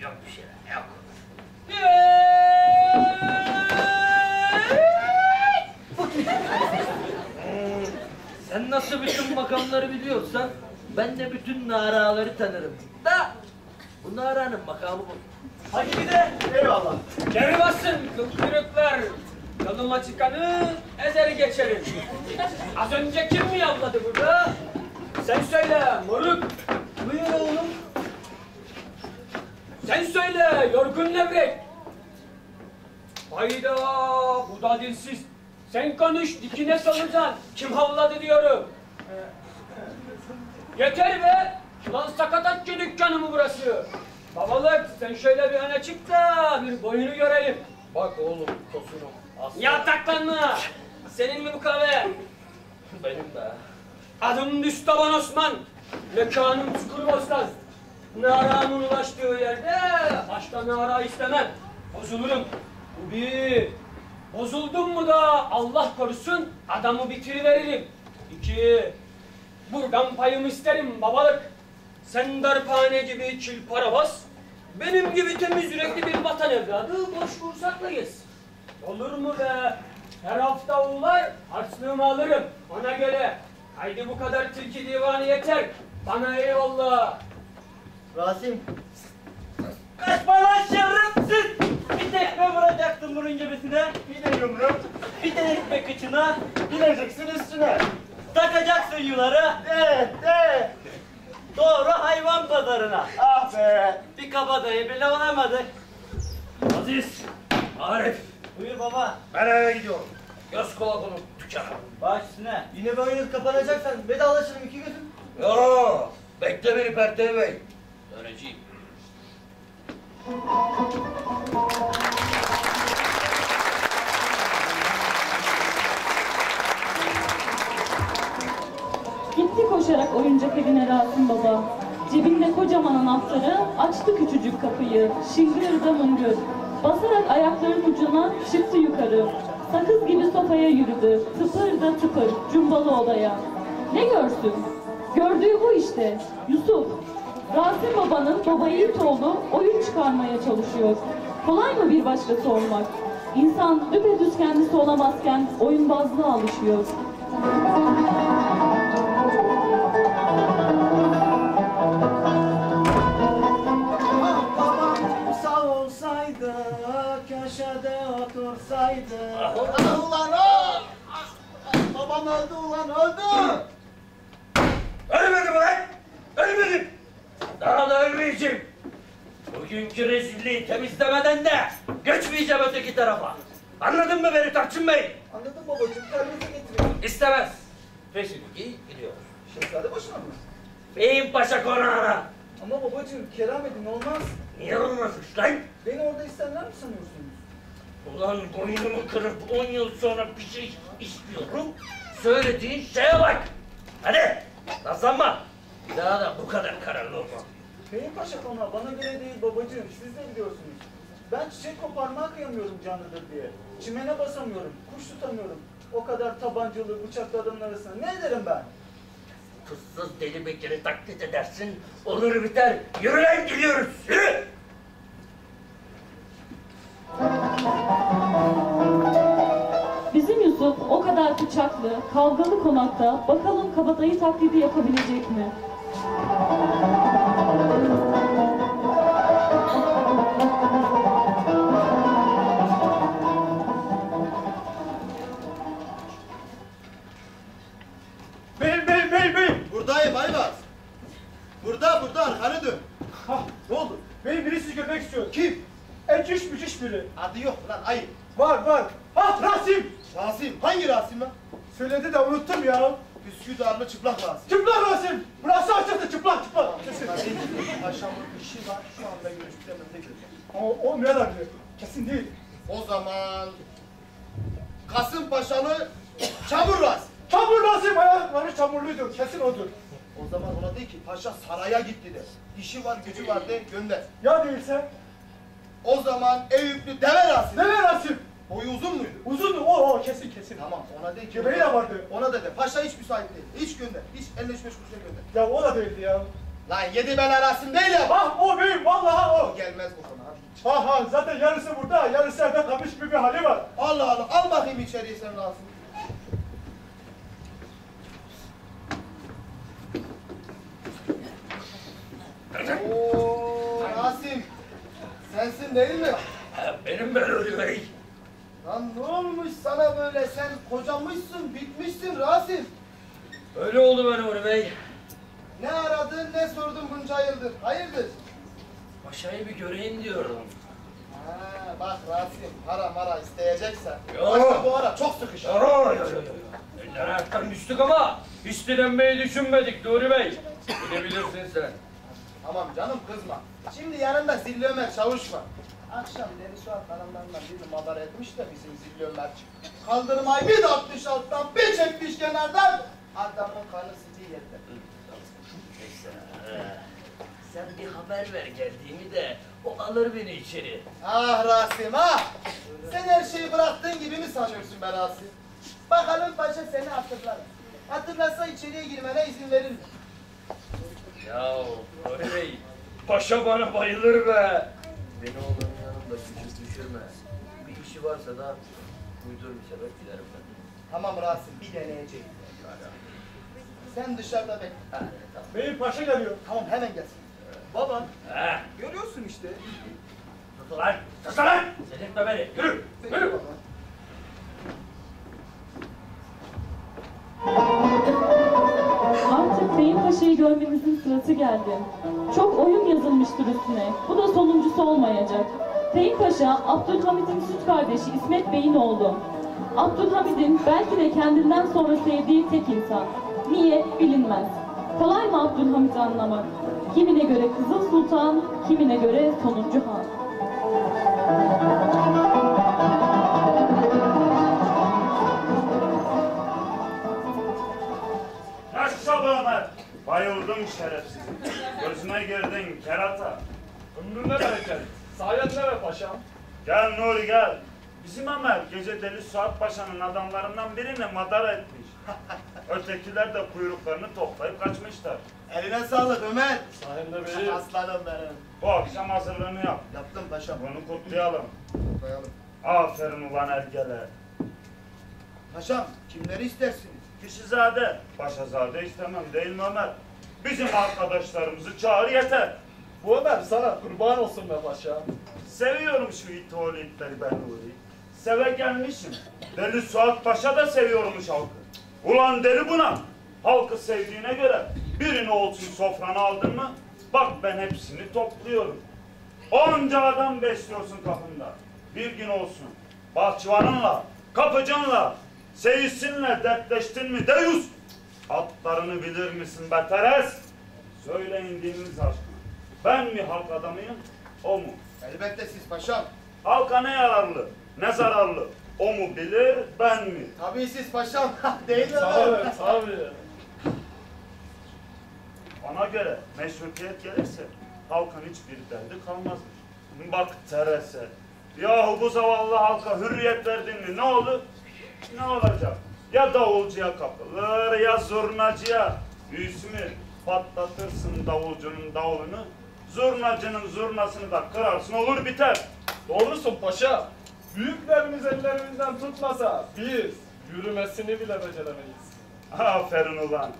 Yok bir şeyler yok. Hmm, Sen nasıl bütün makamları biliyorsan ben de bütün naraları tanırım. Da bu naranın makamı bu. Hadi bir de Eyvallah. geri basın kıpkırıklar. Yoluma çıkanı ezer geçerim. Az önce kim mi yavladı burada? Sen söyle moruk. Buyur oğlum. Sen söyle yorgun levrek. Hayda bu da dilsiz. Sen konuş dikine salacaksın. Kim havladı diyorum. Yeter be. Lan sakatatçı dükkanı mı burası? Babalık sen şöyle bir öne çık da bir boyunu görelim. Bak oğlum tosunum. Aslan Yataklanma. Senin mi bu kahve? benim be. Adım Düstaban Osman. Mekanım Çukurbostan. Naramın ulaştığı yerde başka nara istemem. Bozulurum. Bu bir. Bozuldum mu da Allah korusun adamı bitiriveririm. İki. Buradan payımı isterim babalık. Sen darphane gibi çil para bas. Benim gibi temiz yürekli bir vatan evladı boş kursakla gez. Olur mu be? Her hafta uğurlar harçlığımı alırım. Ona göre. Haydi bu kadar tilki divanı yeter. Bana eyvallah. Rasim. Kaçma lan şerefsiz. Bir tekme vuracaktın bunun gibisine. Bir de yumruk. Bir de ekmek içine. Bineceksin üstüne. Takacaksın yuları. De de. Doğru hayvan pazarına. Ah be. Bir kabadayı bile olamadı. Aziz, Arif, Buyur baba. ben eve gidiyorum. Göz kulak olun dükkana. Baş üstüne. Yine böyle kapanacaksan vedalaşırım iki gözüm. Yo, bekle beni Pertev Bey. Döneceğim. Gitti koşarak oyuncak evine Rasim Baba. Cebinde kocaman anahtarı açtı küçücük kapıyı. Şıngır da mıngır. Basarak ayaklarının ucuna çıktı yukarı. Sakız gibi sofaya yürüdü. Tıpır da tıpır cumbalı odaya. Ne görsün? Gördüğü bu işte. Yusuf. Rasim Baba'nın baba yiğit oğlu oyun çıkarmaya çalışıyor. Kolay mı bir başkası olmak? İnsan düpedüz kendisi olamazken oyunbazlığa alışıyor. Ah babam sağ olsaydı, köşede otursaydı. Ah ulan! Babam öldü ulan öldü! Ölmedim lan! Ölmedim! Daha da ölmeyeceğim. Bugünkü rezilliği temizlemeden de geçmeyeceğim öteki tarafa. Anladın mı beni Tarçın Bey? Anladım babacığım, servise getiriyorum. İstemez. Peşini giy gidiyor. Şehzade başına mı? Beyim Paşa konağına. Ama babacığım, kerametin olmaz. Niye olmazmış lan? Beni orada isterler mi sanıyorsunuz? Ulan boynumu kırıp on yıl sonra bir şey istiyorum. Söylediğin şeye bak. Hadi nazlanma. Bir daha da bu kadar kararlı olma. Beyim Paşa konağı bana göre değil babacığım, siz de biliyorsunuz. Ben çiçek koparmaya kıyamıyorum canlıdır diye. Çimene basamıyorum, kuş tutamıyorum. O kadar tabancalı, bıçaklı adamın arasında ne ederim ben? Tuzsuz deli bekiri taklit edersin. Olur biter. Yürü lan gidiyoruz. Yürü. Bizim Yusuf o kadar bıçaklı, kavgalı konakta bakalım kabadayı taklidi yapabilecek mi? Bey bey bey bey. Buradayım Aybaz. Burada, burada, arkanı dön. Hah Ne oldu? bey biri sizi görmek istiyor. Kim? Eciş bücüş biri. Adı yok lan, ayıp. Var var. Ah Rasim. Rasim, hangi Rasim lan? Söyledi de unuttum ya. Üsküdarlı çıplak Rasim. Çıplak Rasim. Burası açıldı çıplak çıplak. Paşamın işi var, şu anda görüşüp memlekete gidiyor. O, nereden biliyor? Kesin değil. O zaman Kasımpaşalı Çamur Rasim. Çamur Rasim ayakları çamurluydu. Kesin odur. O zaman ona de ki paşa saraya gitti de. İşi var, gücü var de gönder. Ya değilse? O zaman Eyüplü Deve Rasim. Ne Rasim? Boyu uzun muydu? Uzun o o kesin kesin. Tamam ona de ki. Göbeği de vardı. Ona de de. Paşa hiç müsait değil. Hiç gönder. Hiç 55 kuruşa gönder. Ya o da değildi ya. Lan yedi bela Rasim değil ya. Ah o beyim vallahi o. O gelmez bu konu. Ha ha zaten yarısı burada, yarısı evde kalmış gibi bir hali var. Allah Allah al bakayım içeriye sen Rasim. Oo Rasim. Sensin değil mi? Benim ben Nuri Bey. Lan ne olmuş sana böyle sen kocamışsın bitmişsin Rasim. Öyle oldu ben Nuri Bey. Ne aradın ne sordun bunca yıldır. Hayırdır? Paşayı bir göreyim diyorum. Ha, bak Rasim para mara isteyeceksen. Başta bu ara çok sıkışır. Yo yo yo yo. Eller ayaktan düştük ama hiç direnmeyi düşünmedik Nuri Bey. Gidebilirsin sen. Tamam canım kızma. Şimdi yanında Zilli Ömer çavuş var. Akşam Deniz Suat hanımlarından birini madar etmiş de bizim Zilli Ömer. Kaldırmayı bir de atmış alttan bir çekmiş kenardan. Adamın kanı sizi yedi. Ee, Sen bir haber ver geldiğimi de o alır beni içeri. Ah Rasim ah! Sen her şeyi bıraktığın gibi mi sanıyorsun be Rasim? Bakalım paşa seni hatırlar. Hatırlasa içeriye girmene izin verir mi? Ya Nuri Bey, paşa bana bayılır be. Beni oğlanın yanında küçük düşürme. Bir işi varsa da uydur bir sebep giderim ben. Tamam Rasim bir deneyeceğim. Sen dışarıda bekle. Tamam. Beyim paşa geliyor. Tamam hemen gelsin. Baba, Ha, görüyorsun işte. sus lan, sus lan! Sedirtme beni, yürü, yürü. Artık Beyim Paşa'yı görmenizin sırası geldi. Çok oyun yazılmıştır üstüne. Bu da sonuncusu olmayacak. Beyim Paşa, Abdülhamid'in süt kardeşi İsmet Bey'in oğlu. Abdülhamid'in belki de kendinden sonra sevdiği tek insan. Niye bilinmez. Kolay mı Abdülhamid'i anlamak? Kimine göre Kızıl Sultan, kimine göre sonuncu han. Bayıldım şerefsizim. Gözüme girdin kerata. Ömrüne bereket. Sayende be paşam. Gel Nuri gel. Bizim Ömer gece Deli Suat Paşa'nın adamlarından birini madara etmiş. Ötekiler de kuyruklarını toplayıp kaçmışlar. Eline sağlık Ömer. Sayende beyim. Aslanım benim. Bu akşam hazırlığını yap. Yaptım paşam. Bunu kutlayalım. Koyalım. Aferin ulan ergeler. Paşam kimleri istersiniz? Kişizade, Paşazade istemem değil mi Ömer? Bizim arkadaşlarımızı çağır yeter. Bu Ömer sana kurban olsun be paşa. Seviyorum şu it oğlu itleri ben Nuri. Seve gelmişim. Deli Suat Paşa da seviyormuş halkı. Ulan deli buna. Halkı sevdiğine göre birini olsun sofrana aldın mı? Bak ben hepsini topluyorum. Onca adam besliyorsun kapında. Bir gün olsun. Bahçıvanınla, kapıcınla, seyissinle dertleştin mi Deyus? Atlarını bilir misin be Teres? Söyleyin dininiz aşkına. Ben mi halk adamıyım, o mu? Elbette siz paşam. Halka ne yararlı, ne zararlı? O mu bilir, ben mi? Tabii siz paşam. Değil mi Tabii tabii. Ona göre meşrutiyet gelirse halkın hiçbir derdi kalmazmış. Bak Terese, yahu bu zavallı halka hürriyet verdin mi ne olur? Ne olacak? Ya davulcuya kapılır ya zurnacıya. Hüsmü patlatırsın davulcunun davulunu, zurnacının zurnasını da kırarsın olur biter. Doğrusun paşa. Büyüklerimiz ellerimizden tutmasa biz yürümesini bile beceremeyiz. Aferin ulan.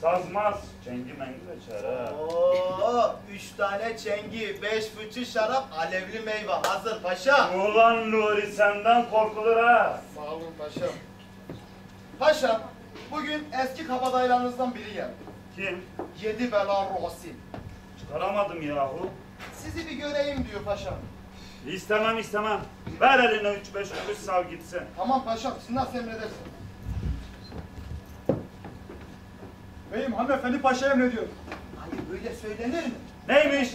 Sazmaz, cengi mengi de çare. Oo, üç tane çengi, beş fıçı şarap, alevli meyve hazır paşa. Ulan Nuri senden korkulur ha. Sağ olun paşam. Paşam, bugün eski kabadayılarınızdan biri geldi. Kim? Yedi bela Rosim. Çıkaramadım yahu. Sizi bir göreyim diyor paşam. İstemem istemem. Ver eline üç beş kuruş sal gitsin. Tamam paşam, siz nasıl emredersiniz? Beyim hanımefendi paşa emrediyor. Hani böyle söylenir mi? Neymiş?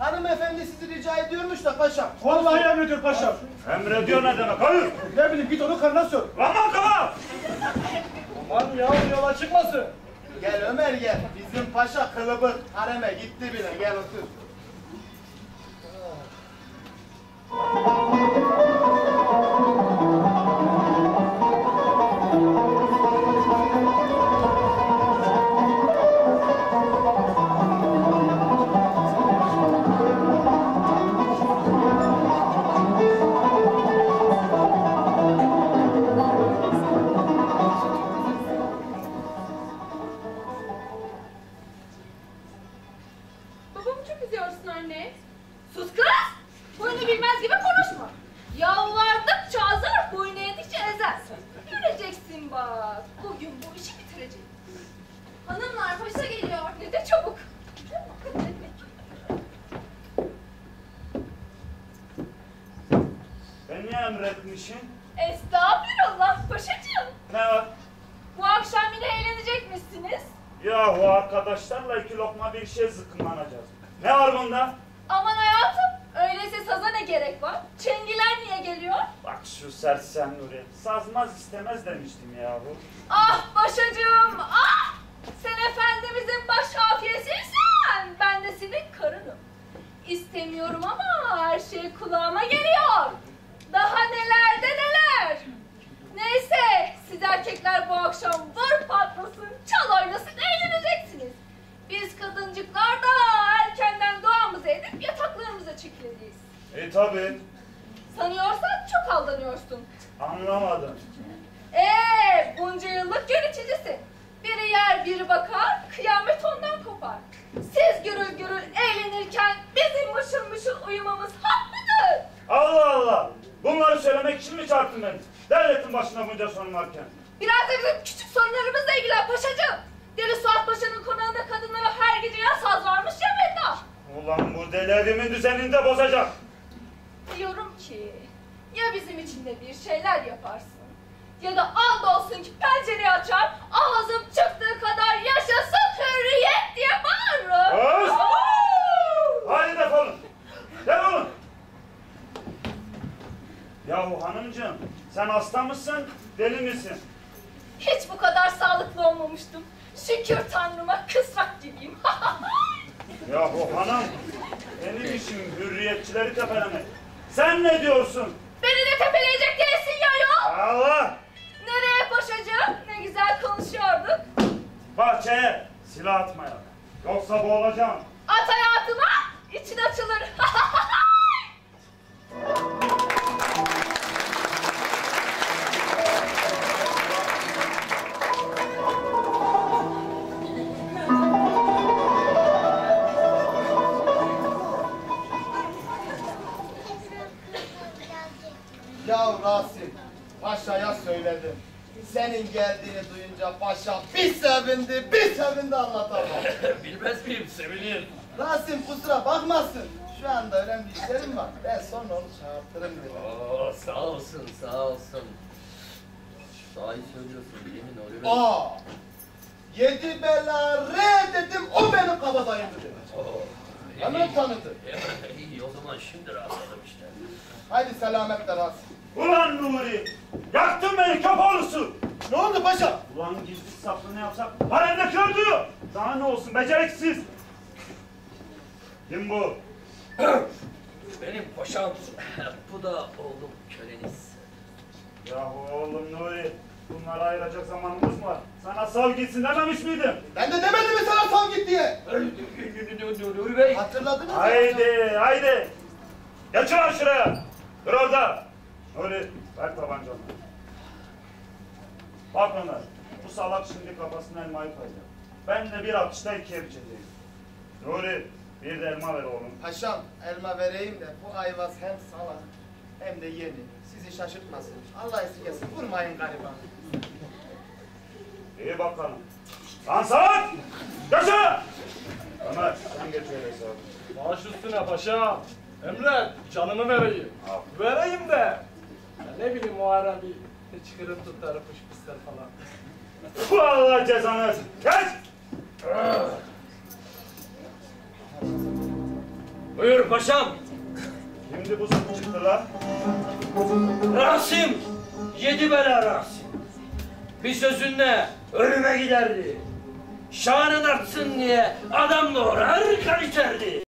Hanımefendi sizi rica ediyormuş da paşam. Vallahi emrediyor paşam. Emrediyor ne demek? Hayır. Ne bileyim git onu karına sor. Aman kafa! Aman ya yola çıkmasın. Gel Ömer gel. Bizim paşa kılıbık. Hareme gitti bile. Gel otur. Sus kız! Boyunu bilmez gibi konuşma. Yalvardıkça azar, boyunu eğdikçe ezer. Göreceksin bak. Bugün bu işi bitireceğim. Hanımlar paşa geliyor. Ne de çabuk. Beni emretmişsin. Estağfurullah paşacığım. Ne var? Bu akşam yine eğlenecekmişsiniz. Yahu arkadaşlarla iki lokma bir şey zıkkımlanacağız. Ne var bunda? Aman hayatım, öyleyse saza ne gerek var? Çengiler niye geliyor? Bak şu sersem Nuri. Sazmaz istemez demiştim yahu. Ah paşacığım, ah! Sen efendimizin baş hafiyesiysen, ben de senin karınım. İstemiyorum ama her şey kulağıma geliyor. Mışıl uyumamız hak mıdır? Allah Allah. Bunları söylemek için mi çarptın beni? Devletin başında bunca sorun varken. Biraz da bizim küçük sorunlarımızla ilgilen paşacığım. Deli Suat Paşa'nın konağında kadınlara her gece ya saz varmış ya medda. Ulan bu deli evimin düzenini de bozacak. Diyorum ki ya bizim için de bir şeyler yaparsın ya da and olsun ki pencereyi açar ağzım çıktığı kadar yaşasın hürriyet diye bağırırım. Öz! Yahu hanımcığım sen hasta mısın deli misin? Hiç bu kadar sağlıklı olmamıştım. Şükür Tanrıma kısrak gibiyim. Yahu hanım benim işim hürriyetçileri tepelemek. Sen ne diyorsun? Beni de tepeleyecek değilsin ya yok. Allah! Nereye paşacığım? Ne güzel konuşuyorduk. Bahçeye silah atmaya. Yoksa boğulacağım. At hayatıma için açılır. Senin geldiğini duyunca paşa bir sevindi, bir sevindi anlatamam. Bilmez miyim sevinirim. Rasim kusura bakmasın. Şu anda önemli işlerim var. Ben sonra onu çağırtırım dedim. Oo, sağ olsun sağ olsun. Sahi söylüyorsun yemin oluyor. Aa! Yedi bela re dedim, o benim kabadayım dedi. Oo, Hemen tanıdı. İyi o zaman şimdi rahatladım işte. Haydi selametle Rasim. Ulan Nuri! Yaktın beni köpoğlusu! Oldu paşa? Ulan gizli saklı ne yapsak? Haremde kördü! Sana ne olsun beceriksiz! Kim bu? Benim paşam, bu da oğlum köleniz. Yahu oğlum Nuri, bunları ayıracak zamanımız mı var? Sana sal gitsin dememiş miydim? Ben de demedim mi sana sal git diye? Nuri Bey. Hatırladınız mı? Haydi, haydi! Geç ulan şuraya! Dur orada! Nuri, ver tabancanı. Bak Ömer, bu salak şimdi kafasına elmayı koyacak. Ben de bir atışta ikiye biçeceğim. Nuri, bir de elma ver oğlum. Paşam elma vereyim de bu ayvaz hem salak hem de yeni. Sizi şaşırtmasın. Allah esirgesin. Vurmayın gariban. İyi bakalım. Lan salak! Geç şuraya! Ömer, sen geç öyle sağ Baş üstüne paşa. Emret canımı vereyim. Al. Vereyim de. Ya ne bileyim o ara bir çıkırıp tutar fışfışlar falan. Bu Allah cezanı versin. Geç! Buyur paşam. Şimdi bu sıkı çıktı lan. Rasim, yedi bela Rasim. Bir sözünle ölüme giderdi. Şanın artsın diye adam doğrar kan içerdi.